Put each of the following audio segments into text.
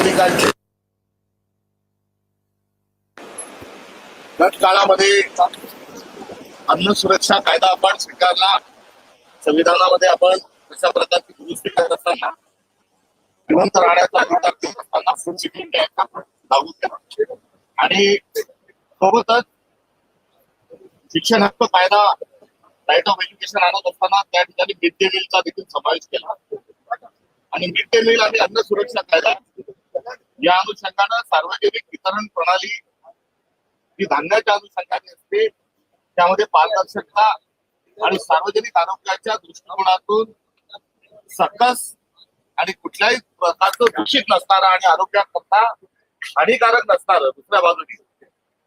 नागरिकांचे काळामध्ये अन्न सुरक्षा कायदा आपण स्वीकारला. संविधानामध्ये आपण अशा प्रकारची दुरुस्ती करत असताना जिवंत राहण्याचा अधिकार देत असताना फूड सिक्युरिटी लागू केला. आणि सोबतच शिक्षण हक्क कायदा राईट ऑफ एज्युकेशन आणत असताना त्या ठिकाणी मिड डे मीलचा देखील समावेश केला. आणि मिड डे मील आणि अन्न सुरक्षा कायदा या अनुषंगानं सार्वजनिक वितरण प्रणाली ही धान्याच्या अनुषंगाने असते. त्यामध्ये पारदर्शकता आणि सार्वजनिक आरोग्याच्या दृष्टिकोनातून सकस आणि कुठल्याही प्रकारचं दूषित नसणारा आणि आरोग्याकरता हानिकारक नसणारं दुसऱ्या बाजूने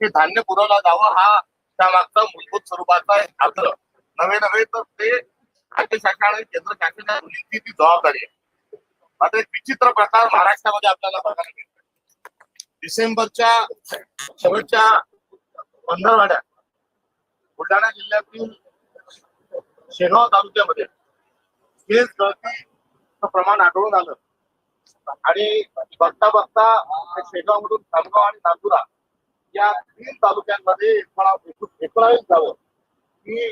हे धान्य पुरवला जावं हा त्यामागचा मूलभूत स्वरूपाचा आग्रह. नवे नव्हे तर ते राज्य शासन आणि केंद्र शासनाची ती जबाबदारी आहे. मात्र एक विचित्र प्रकार महाराष्ट्रामध्ये आपल्याला बघायला मिळतो डिसेंबरच्या शेवटच्या पंधरवाड्यात बुलढाणा जिल्ह्यातील शेगाव तालुक्यामध्ये केस गळतीचं प्रमाण आढळून आलं. आणि बघता बघता शेगाव मधून खामगाव आणि नागपुरा या तीन तालुक्यांमध्ये मला एकोणावीस गावं ही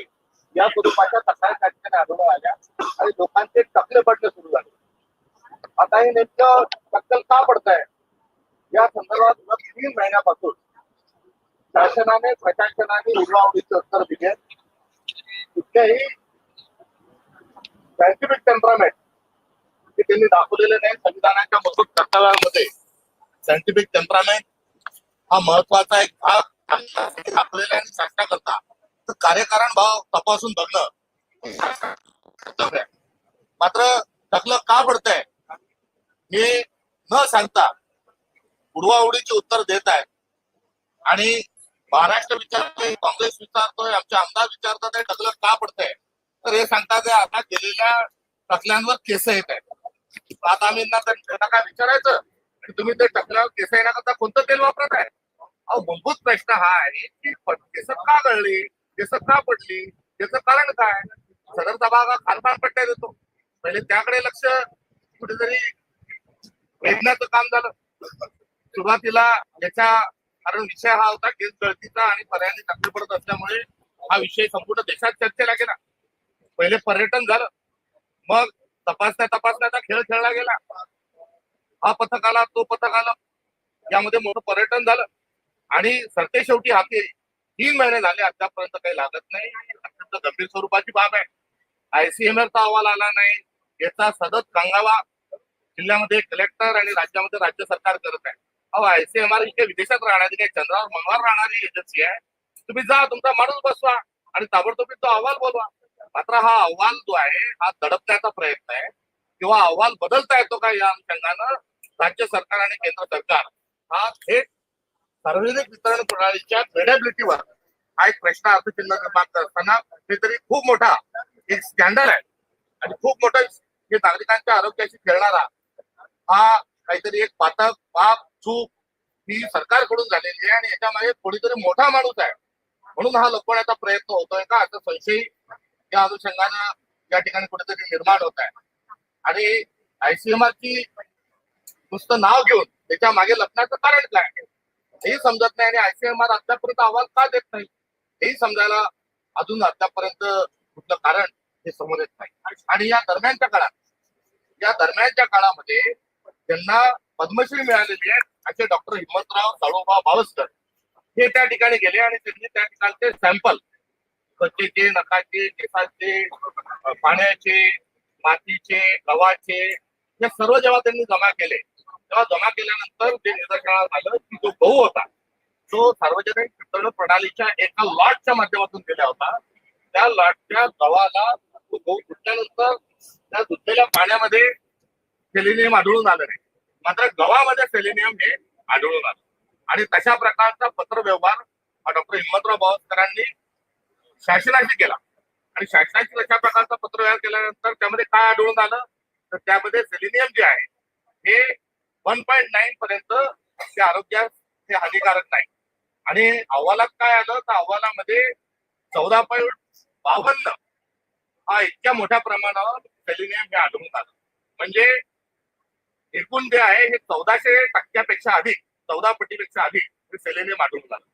या स्वरूपाच्या तक्रार त्या ठिकाणी आढळून आल्या आणि लोकांचे टकले पडणे सुरू झाले. आता हे नेमकं टक्कल का पडत आहे या संदर्भात तीन महिन्यापासून शासनाने प्रशासनाने उजवावडीचे उत्तर दिले. कुठल्याही सायंटिफिक टेम्परामेंट ते त्यांनी दाखवलेले नाही संविधानाच्या मजबूत कर्तव्यामध्ये. सायंटिफिक टेम्परामेंट हा महत्त्वाचा एक भाग दाखवलेला आणि शासना करता. तर कार्यकारण भाव तपासून बघणं. मात्र टकलं का पडतंय? हे न सांगता उडवाउडीची उत्तर देत आहेत आणि महाराष्ट्र विचारतोय काँग्रेस विचारतोय आमचे आमदार विचारतात आहे टकलं का पडतंय? तर हे सांगतात आता गेलेल्या टकल्यांवर केस येत आहेत. आता आम्ही त्यांना काय विचारायचं? की तुम्ही ते टकल्यावर केस येण्याकरता कोणतं तेल वापरत आहे? अहो मूलभूत प्रश्न हा आहे की केस का गळली? केस का पडली? त्याचं कारण काय? सदरचा भाग हा खानपान पट्ट्या देतो पहिले त्याकडे लक्ष कुठेतरी वेधण्याचं काम झालं. सुरुवातीला याचा कारण विषय हा होता केस गळतीचा आणि पर्यायाने टाकले पडत असल्यामुळे हा विषय संपूर्ण देशात चर्चेला गेला. पहिले पर्यटन झालं. मग तपासण्या तपासण्याचा खेळ खेळला गेला. हा पथक आला तो पथक आला. यामध्ये मोठं पर्यटन झालं. आणि सरते शेवटी हाती तीन महिने झाले अद्यापर्यंत काही लागत नाही. अत्यंत गंभीर स्वरूपाची बाब आहे. आयसीएमआरचा अहवाल आला नाही. याचा सतत कंगावा जिल्ह्यामध्ये कलेक्टर आणि राज्यामध्ये राज्य सरकार करत आहे. अहो आयसीएमआर ही इथे विदेशात राहणारी काही चंद्रावर मंगळवार राहणारी एजन्सी आहे. तुम्ही जा तुमचा माणूस बसवा आणि ताबडतोब तो अहवाल बोलवा. मात्र हा अहवाल जो आहे हा दडपण्याचा प्रयत्न आहे. किंवा अहवाल बदलता येतो का या अनुषंगानं? राज्य सरकार आणि केंद्र सरकार हा थेट सार्वजनिक वितरण प्रणालीच्या क्रेडेबिलिटीवर हा एक प्रश्न अर्थचिन्ह निर्माण करताना असताना हे तरी खूप मोठा एक स्कॅन्डल आहे. आणि खूप मोठा हे नागरिकांच्या आरोग्याशी खेळणारा हा काहीतरी एक पातक पाप चूक ही सरकारकडून झालेली आहे आणि याच्यामागे कोणीतरी मोठा माणूस आहे. म्हणून हा लपवण्याचा प्रयत्न होतोय का? असं संशय या अनुषंगानं या ठिकाणी कुठेतरी निर्माण होत आहे. आणि आयसीएमआर ची नुसतं नाव घेऊन त्याच्यामागे लपण्याचं कारण काय आहे? हेही समजत नाही आणि आयसीएमआर अद्यापर्यंत अहवाल का देत नाही? हेही समजायला अजून अद्यापर्यंत कुठलं कारण हे समोर येत नाही. आणि या दरम्यानच्या काळात या दरम्यानच्या काळामध्ये त्यांना पद्मश्री मिळालेली आहे असे डॉक्टर हिम्मतराव साळोबा बावस्कर. हे त्या ठिकाणी गेले आणि त्यांनी त्या ठिकाणचे सॅम्पल त्वचेचे नखाचे केसाचे पाण्याचे मातीचे गव्हाचे हे सर्व जेव्हा त्यांनी जमा केले तेव्हा जमा केल्यानंतर ते निदर्शनास आलं की जो गहू होता तो सार्वजनिक वितरण प्रणालीच्या एका लॉटच्या माध्यमातून दिला होता. त्या लॉटच्या गव्हाला तो गहू धुतल्यानंतर त्या धुतलेल्या पाण्यामध्ये सेलिनियम आढळून आलं नाही. मात्र गव्हामध्ये सेलिनियम हे आढळून आलं. आणि तशा प्रकारचा पत्रव्यवहार हा डॉक्टर हिम्मतराव बावस्करांनी शासनाशी केला. आणि शासनाशी तशा प्रकारचा पत्रव्यवहार केल्यानंतर त्यामध्ये काय आढळून आलं? तर त्यामध्ये सेलिनियम जे आहे हे वन पॉईंट नाईन पर्यंत ते आरोग्यास हे हानिकारक नाही. आणि अहवालात काय आलं? तर अहवालामध्ये चौदा पॉईंट बावन्न हा इतक्या मोठ्या प्रमाणावर सेलिनियम हे आढळून आलं. म्हणजे एकूण जे आहे हे चौदाशे टक्क्यापेक्षा अधिक चौदा पटीपेक्षा अधिक हे सेलेनियम आढळून लागलं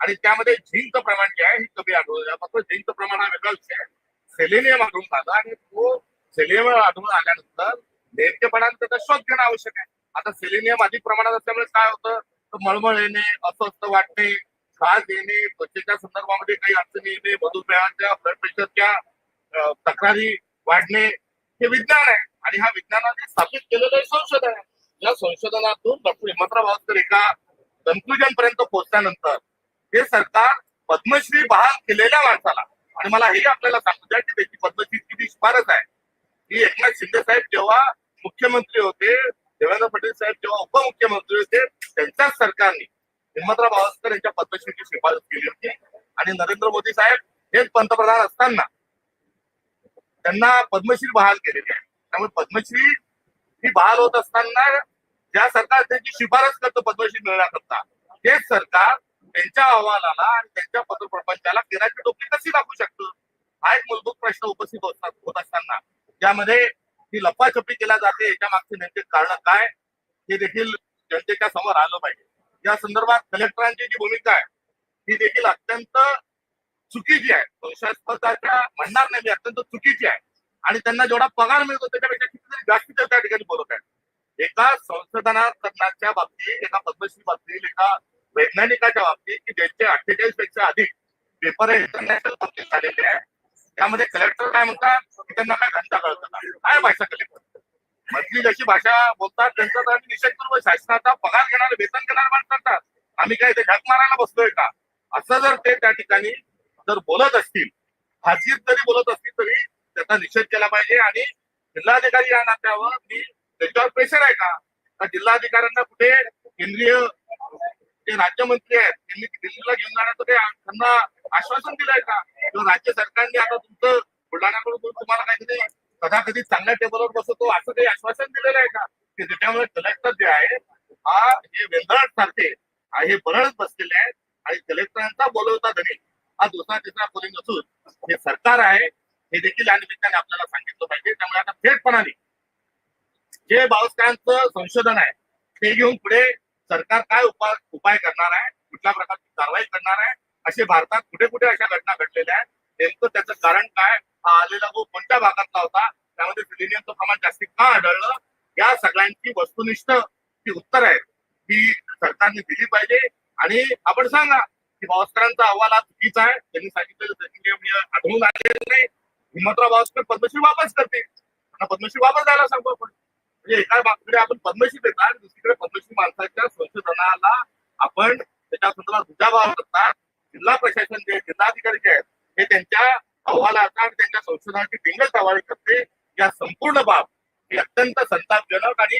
आणि त्यामध्ये झिंकचं प्रमाण जे आहे हे कमी आढळून फक्त झिंकचं प्रमाण हा वेगळा विषय आहे. सेलेनियम आढळून झालं आणि तो सेलेनियम आढळून आल्यानंतर नेमकेपणाने त्याचा शोध घेणं आवश्यक आहे. आता सेलेनियम अधिक प्रमाणात असल्यामुळे काय होतं? तर मळमळ येणे अस्वस्थ वाटणे खास येणे त्वचेच्या संदर्भामध्ये काही अडचणी येणे मधुमेहाच्या ब्लड प्रेशरच्या तक्रारी वाढणे हे विज्ञान आहे. आणि हा विज्ञानाने स्थापित केलेलं संशोधन आहे. या संशोधनातून डॉक्टर हिमंतराव भावकर एका कन्क्लुजन पर्यंत पोहोचल्यानंतर हे सरकार पद्मश्री बहाल केलेल्या माणसाला आणि मला हे आपल्याला सांगू द्या की त्याची पद्मश्रीची जी शिफारस आहे. की एकनाथ शिंदे साहेब जेव्हा मुख्यमंत्री होते देवेंद्र फडणवीस साहेब जेव्हा उपमुख्यमंत्री होते त्यांच्याच सरकारने हिमंतराव भावस्कर यांच्या पद्मश्रीची शिफारस केली होती. आणि नरेंद्र मोदी साहेब हेच पंतप्रधान असताना त्यांना पद्मश्री बहाल केलेली आहे. त्यामुळे पद्मश्री ही बहाल होत असताना ज्या सरकार त्यांची शिफारस करतं पद्मश्री मिळण्याकरता तेच सरकार त्यांच्या अहवालाला आणि त्यांच्या पत्रप्रपंचाला केराची टोपली कशी दाखवू शकतं? हा एक मूलभूत प्रश्न उपस्थित होत होत असताना. ज्यामध्ये ही लपाछपी केल्या जाते याच्या मागचे नेमके कारण काय? हे देखील जनतेच्या समोर आलं पाहिजे. या संदर्भात कलेक्टरांची जी भूमिका आहे ही देखील अत्यंत चुकीची आहे. संशयास्पदाच्या म्हणणार नाही अत्यंत चुकीची आहे. आणि त्यांना जेवढा पगार मिळतो त्याच्यापेक्षा कितीतरी जास्त त्या ठिकाणी बोलत आहेत. एका संशोधनात करण्याच्या बाबतीत एका पद्मश्री बाबतीत एका वैज्ञानिकाच्या बाबतीत की ज्यांचे अठ्ठेचाळीसपेक्षा अधिक पेपर इंटरनॅशनल बाबतीत झालेले आहे त्यामध्ये कलेक्टर काय म्हणतात? त्यांना काय घंटा कळत नाही. काय भाषा कलेक्टर मधली जशी भाषा बोलतात त्यांचा तर आम्ही निषेध करू शासनाचा पगार घेणारे वेतन घेणारे माणसं करतात आम्ही काय ते झक मारायला बसलोय का? असं जर ते त्या ठिकाणी जर बोलत असतील खाजगीत जरी बोलत असतील तरी त्याचा निषेध केला पाहिजे आणि जिल्हाधिकारी या नात्यावर मी त्यांच्यावर प्रेशर आहे का? का जिल्हाधिकाऱ्यांना कुठे केंद्रीय जे राज्यमंत्री आहेत त्यांनी दिल्लीला घेऊन जाण्याचं ते त्यांना आश्वासन दिलंय का? किंवा राज्य सरकारने आता तुमचं बुलढाण्याकडून तुम्हाला काहीतरी कदा चांगल्या टेबलवर बसवतो असं काही आश्वासन दिलेलं आहे का? की त्याच्यामुळे कलेक्टर जे आहे हा हे वेंधळट सारखे हे बरळत बसलेले आहेत आणि कलेक्टरांचा बोलवता धनी हा दुसरा तिसरा कोणी नसून हे सरकार आहे. हे देखील या निमित्ताने आपल्याला सांगितलं पाहिजे. त्यामुळे आता थेटपणाने जे बावस्करांचं संशोधन आहे ते घेऊन पुढे सरकार काय उपाय उपाय करणार आहे कुठल्या प्रकारची कारवाई करणार आहे असे भारतात कुठे कुठे अशा घटना घडलेल्या आहेत नेमकं त्याचं कारण काय हा आलेला भाऊ कोणत्या भागातला होता त्यामध्ये सिलिनियमचं प्रमाण जास्ती का आढळलं या सगळ्यांची वस्तुनिष्ठ जी उत्तर आहेत ती सरकारने दिली पाहिजे. आणि आपण सांगा की भावस्करांचा अहवाल हा चुकीचा आहे त्यांनी सांगितलेलं सिलिनियम आढळून आलेलं नाही. हिम्मतराव बावस्कर पद्मश्री वापस करते पद्मश्री वापस द्यायला सांगतो आपण. म्हणजे एका बाबतीकडे आपण पद्मश्री देतात आणि दुसरीकडे पद्मश्री माणसाच्या संशोधनाला आपण त्याच्या संदर्भात दुजाभाव करतात. जिल्हा प्रशासन जे जिल्हाधिकारी जे आहेत हे त्यांच्या अहवालाचा आणि त्यांच्या संशोधनाची टिंगल टवाळी करते. या संपूर्ण बाब ही अत्यंत संतापजनक आणि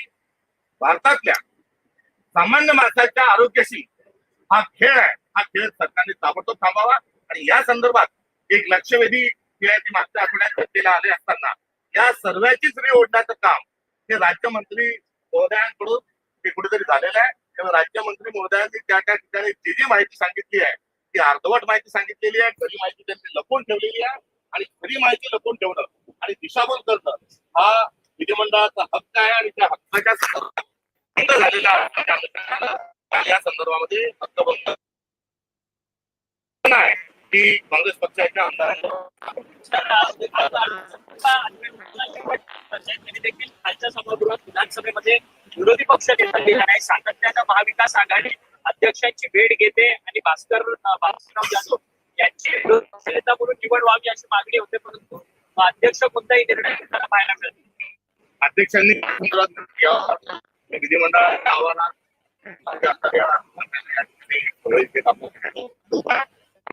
भारतातल्या सामान्य माणसाच्या आरोग्याशी हा खेळ आहे. हा खेळ सरकारने ताबडतोब थांबावा आणि या संदर्भात एक लक्षवेधी जी आहे ती मागच्या आठवड्यात चर्चेला आले असताना या सर्वांची जरी ओढण्याचं काम हे राज्यमंत्री महोदयांकडून हे कुठेतरी झालेलं आहे. तेव्हा राज्यमंत्री महोदयांनी त्या त्या ठिकाणी जी जी माहिती सांगितली आहे ती अर्धवट माहिती सांगितलेली आहे खरी माहिती त्यांनी लपवून ठेवलेली आहे आणि खरी माहिती लपवून ठेवणं आणि दिशाभूल करणं हा विधिमंडळाचा हक्क आहे आणि त्या हक्काच्या भंग झालेला या संदर्भामध्ये हक्कभंग नाही. की काँग्रेस पक्षाच्या सभागृहात विधानसभेमध्ये विरोधी पक्ष नेता गेला आहे सातत्यानं महाविकास आघाडी अध्यक्षांची भेट घेते आणि भास्कर अं, भास्करराव जाधव यांची विरोधी पक्षनेता म्हणून निवड व्हावी अशी मागणी होते परंतु अध्यक्ष कोणताही निर्णय घेताना पाहायला मिळत अध्यक्षांनी विधिमंडळाच्या आव्हानात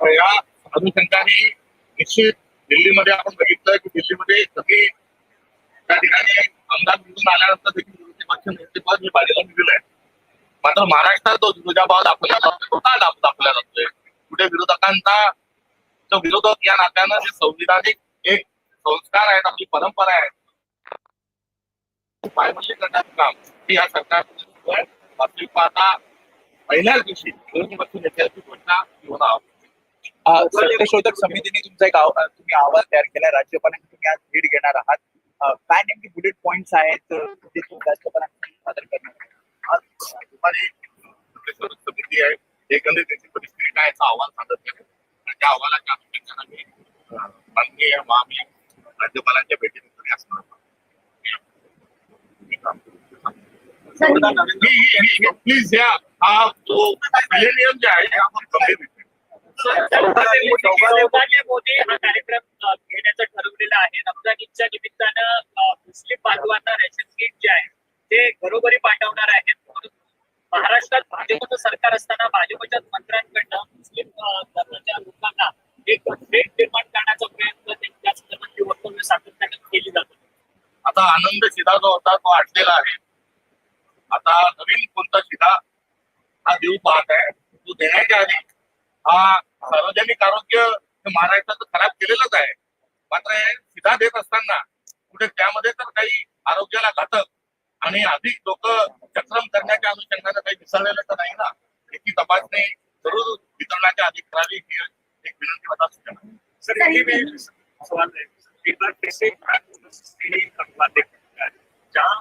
या निश्चित दिल्लीमध्ये आपण बघितलं की दिल्लीमध्ये सगळी आमदार निवडून आल्यानंतर देखील विरोधी दिलेलं आहे. मात्र महाराष्ट्रात तो तुझ्या दाखवला जातो का विरोधक संविधानिक एक संस्कार आहेत परंपरा आहे. पायमल्ली करण्याचं हे सरकार वास्तविक पाहता विरोधी पक्ष नेत्याची घोषणा घेऊन सत्यशोधक समितीने तुमचा एक आव- तुम्ही अहवाल तयार केलाय. राज्यपालांची तुम्ही आज भेट घेणार आहात. काय नेमकी बुलेट पॉइंट्स आहेत तुम्ही राज्यपालांना सादर करणार आहात? आज दुपारी सत्यशोधक समिती आहे. एकंदरीत त्याची परिस्थिती काय याचा अहवाल सादर केला. त्या अहवालाच्या अनुषंगाने माननीय राज्यपालांच्या संदर्भात प्लीज या. हा मिलेनियम जे आहे हे आपण. सौभाग्य मोदी सौभाग्य मोदी हा कार्यक्रम घेण्याचं ठरवलेलं आहे. रमजान ईदच्या निमित्तानं मुस्लिम बांधवांना रेशन किट जे आहे ते घरोघरी पाठवणार आहेत. म्हणून महाराष्ट्रात भाजपचं सरकार असताना भाजपच्याच मंत्र्यांकडनं मुस्लिम धर्माच्या लोकांना एक भेट निर्माण करण्याचा प्रयत्न त्यांच्या संदर्भातली वक्तव्य सातत्यानं केली जातात आता आनंद शिधा जो होता तो आटलेला आहे. आता नवीन कोणता शिधा हा देऊ पाहत आहे. तो देण्याच्या आधी हा सार्वजनिक आरोग्य हे महाराष्ट्राचं खराब केलेलंच आहे. मात्र हे शिधा देत असताना कुठे त्यामध्ये तर काही आरोग्याला घातक आणि अधिक लोक चक्रम करण्याच्या अनुषंगाने काही मिसळलेलं तर नाही ना? याची तपासणी जरूर वितरणाच्या आधी करावी ही एक विनंती मला सूचना सर में सवाल है एक बार हैं जहाँ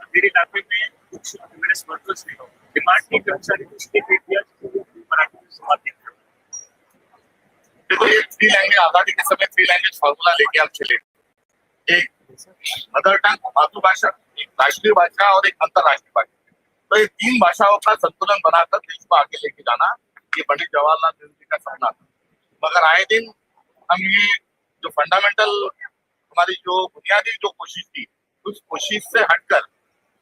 अंधेरे इलाके में कुछ मेरे वर्कर्स ने डिमांड की कर्मचारी को दिया देखो ये थ्री लैंग्वेज आज़ादी के समय थ्री लैंग्वेज फॉर्मूला लेके हम चले एक मदर टंग मातृभाषा एक राष्ट्रीय भाषा और एक अंतर्राष्ट्रीय भाषा। तो ये तीन भाषाओं का संतुलन बनाकर देश को आगे लेके जाना, ये पंडित जवाहरलाल नेहरू जी का सपना था। मगर आए दिन हम ये जो फंडामेंटल हमारी जो बुनियादी जो कोशिश थी, उस कोशिश से हटकर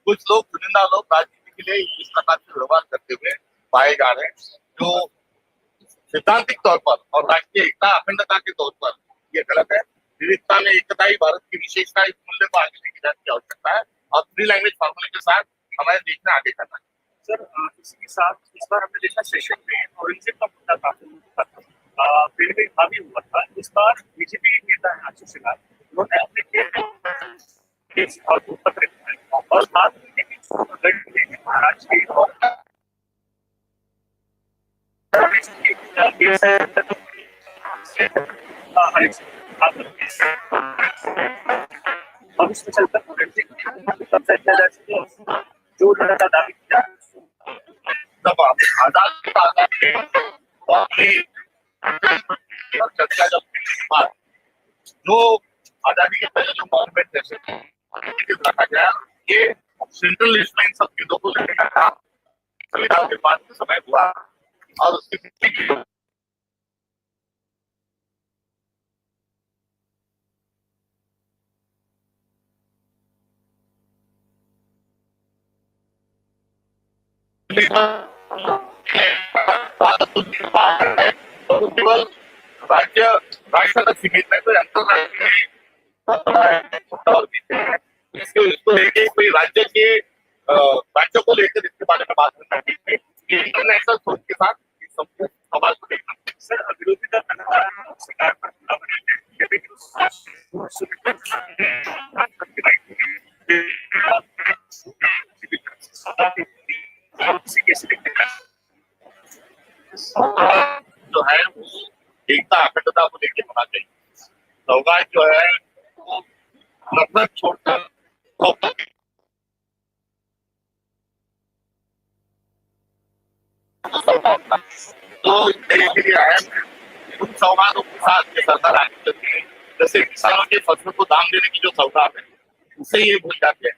कुछ लोग चुनिंदा लोग राजनीति के लिए इस प्रकार से व्यवहार करते हुए पाए जा रहे हैं, जो सिद्धांतिक तौर पर और राष्ट्रीय एकता अखंडता के तौर पर यह गलत है। विविधता में एकता ही भारत की विशेषता इस मूल्य को आगे लेके जाने की आवश्यकता है और थ्री लैंग्वेज फॉर्मूले के साथ हमारे देश में आगे करना है सर इसी के साथ इस बार हमने देखा सेशन में औरंगज़ेब का मुद्दा काफ़ी हुआ था फिर भी हावी हुआ था। इस बार बीजेपी के नेता है आशीष सिन्हा। उन्होंने अपने और बात हुई है कि जो लड़का दावी किया आज़ादी के पहले जो गवर्नमेंट जैसे रखा गया ये सेंट्रल लाइन सब चीज़ों को लेकर था संविधान के के समय हुआ। और उसकी केवळ राज्य राष्ट्राला सीमित नाही तो अंतर्राष्ट्रीय राज्य के राज्य को लेकर इसके बारे में बात करना ठीक है इंटरनेशनल सोच के साथ इस संपूर्ण को देखना सर विरोधी दल सरकार पर हमला के के सरकार आगे चलती है जैसे किसानों के फ़सल को दाम देने की जो सौगात है उसे ये भूल जाते हैं।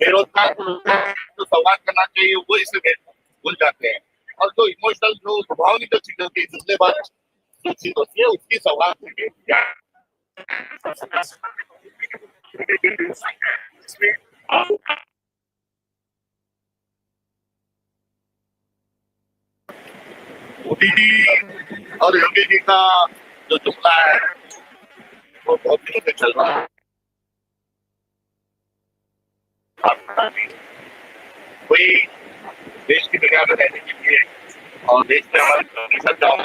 बेरोजगार को जो सौगात करना चाहिए, वो इसे भूल जाते हैं। और जो इमोशनल, जो स्वभावनी जो चीज़ होती है जिसके बाद जो चीज़ होती है, उसकी सौगात और योगी जी का जो जुमला है, वो बहुत दिन से चल रहा है। कोई देश की दुनिया में रहने के लिए और देश में हमारे सरकार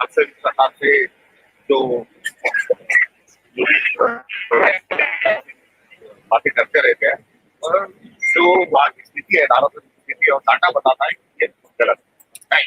अक्सर प्रकार से जो बातें करते रहते हैं, और जो बात की स्थिति है भारत की स्थिति और डाटा बताता है कि ये गलत है।